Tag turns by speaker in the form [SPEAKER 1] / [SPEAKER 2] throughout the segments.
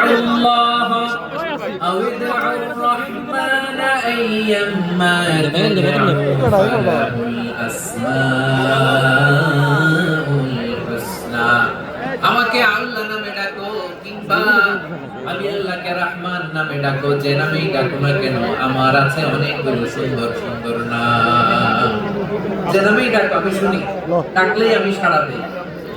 [SPEAKER 1] الله أو ادعوا الرحمن أيما تدعوا فله الأسماء الحسنى আমাকে আল্লাহ নামে ডাকো কিংবা আমি আল্লাহকে রহমান নামে ডাকো যে নামেই ডাকো না কেন আমার আছে অনেকগুলো সুন্দর সুন্দর নাম যে নামেই ডাকো আমি শুনি ডাকলেই আমি সাড়া দেই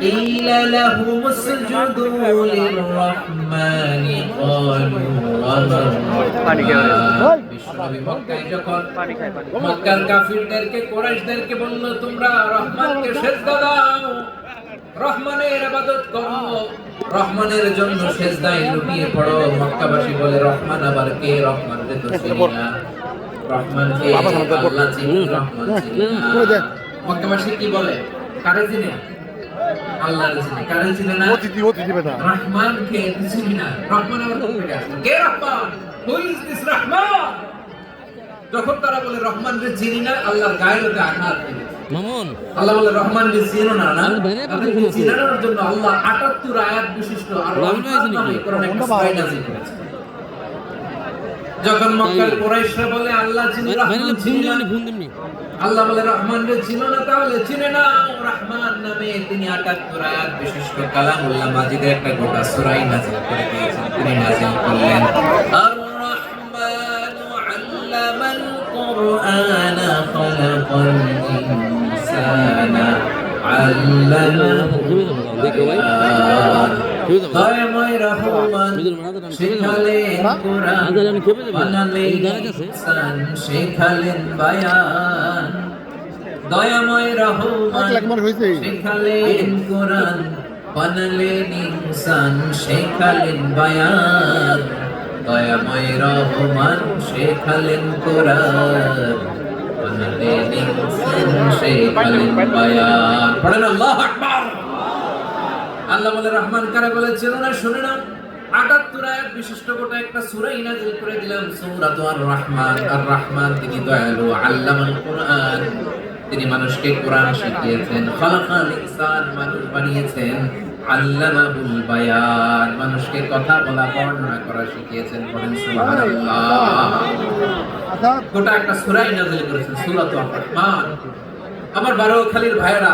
[SPEAKER 1] قيل لهم اسجدوا للرحمن قالوا وما الرحمن বিশ্বনবী মক্কায় যখন মক্কার কাফিরদেরকে কোরাইশদেরকে বলল তোমরা রহমানকে সেজদা দাও রহমানের ইবাদত করো রহমানের জন্য সেজদায় লুটিয়ে পড়ো মক্কাবাসী বলে রহমান আবার কে রহমান রে তো চিনি না রহমান কে আল্লাহ চিনি রহমান চিনি না মক্কাবাসী কি বলে কারে চিনে আল্লাহ চিনে কারে চিনে না
[SPEAKER 2] অতিথি অতিথি বেটা।
[SPEAKER 1] রহমান কে চিনি না? রহমান আবার কোথা থেকে আসলো কে Rahman? Who is this Rahman? যখন তারা বলে রহমান রে চিনি না আল্লাহর গায়ের মধ্যে আঘাত
[SPEAKER 3] মামুন।
[SPEAKER 1] আল্লাহ বলে রহমান কে চিনো না না?
[SPEAKER 3] আমি বাইরে
[SPEAKER 1] তাদেরকে
[SPEAKER 3] পাঠাতে বলছি।
[SPEAKER 1] চিনানোর জন্য আল্লাহ 78 আয়াত বিশিষ্ট আর
[SPEAKER 3] রাহুল ভাই আছে
[SPEAKER 1] রহমান নামে
[SPEAKER 3] নাকি?
[SPEAKER 1] একটা সূরা নাযিল করেছে। যখন মক্কার। কুরাইশরা বলে আল্লাহ চিনি রহমান চিনি না
[SPEAKER 3] দিমনি ফোন
[SPEAKER 1] আল্লাহ বলে রহমান রে চিনো না তাহলে চিনে না রহমান নামে তিনি 78 আয়াত বিশিষ্ট কালামুল্লাহ মাজিদের একটা গোটা সূরাই নাযিল করে দিয়েছেন। তিনি নাযিল করলেন আর রহমানু আল্লামাল কুরআনা খালাকাল ইনসানা আল্লামাহু
[SPEAKER 3] দেখো ভাই
[SPEAKER 1] শেখালেন বায়ান। দয়াময় রহমান। শেখালেন কোরআন। বানালেন ইনসান শেখালেন বায়ান। দয়াময় রহমান শেখালেন কোরআন। বানালেন ইনসান শেখালেন বায়ান। পড়েন আল্লাহু আকবার। আল্লাহ বলে রহমান কারা বলেছিল না? শুনে না আটাত্তর আয়াত বিশিষ্ট গোটা একটা সূরাই নাযিল করে দিলাম সূরাতু আর রহমান আর রহমান তিনি দয়ালু আল্লামাল কোরআন। তিনি মানুষকে কোরআন শিখিয়েছেন খালাকাল ইনসান মানুষ বানিয়েছেন আল্লামাহুল বায়ান। মানুষকে কথা বলা বর্ণনা করা শিখিয়েছেন বলেন সুবহানাল্লাহ। গোটা একটা সূরাই নাযিল করেছেন সূরাতু আর রহমান আমার বারোখালীর ভাইরা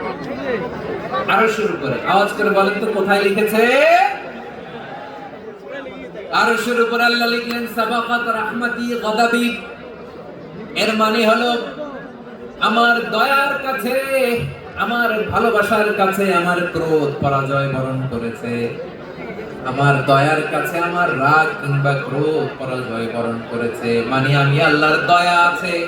[SPEAKER 1] আরশের উপরে আওয়াজ করে বলেন তো, কোথায় লিখেছে? আরশের উপর আল্লাহ লিখলেন, সাবাকাত রাহমাতি গাদাবি। এর মানে হলো, আমার দয়ার কাছে, আমার ভালোবাসার কাছে আমার ক্রোধ পরাজয় বরণ করেছে। আমার দয়ার কাছে আমার রাগ কিংবা ক্রোধ পরাজয় বরণ করেছে। মানে আমি আল্লাহর দয়া আছে।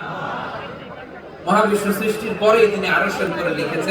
[SPEAKER 1] মহাবিশ্ব সৃষ্টির পরে তিনি আরশের করে লিখেছেন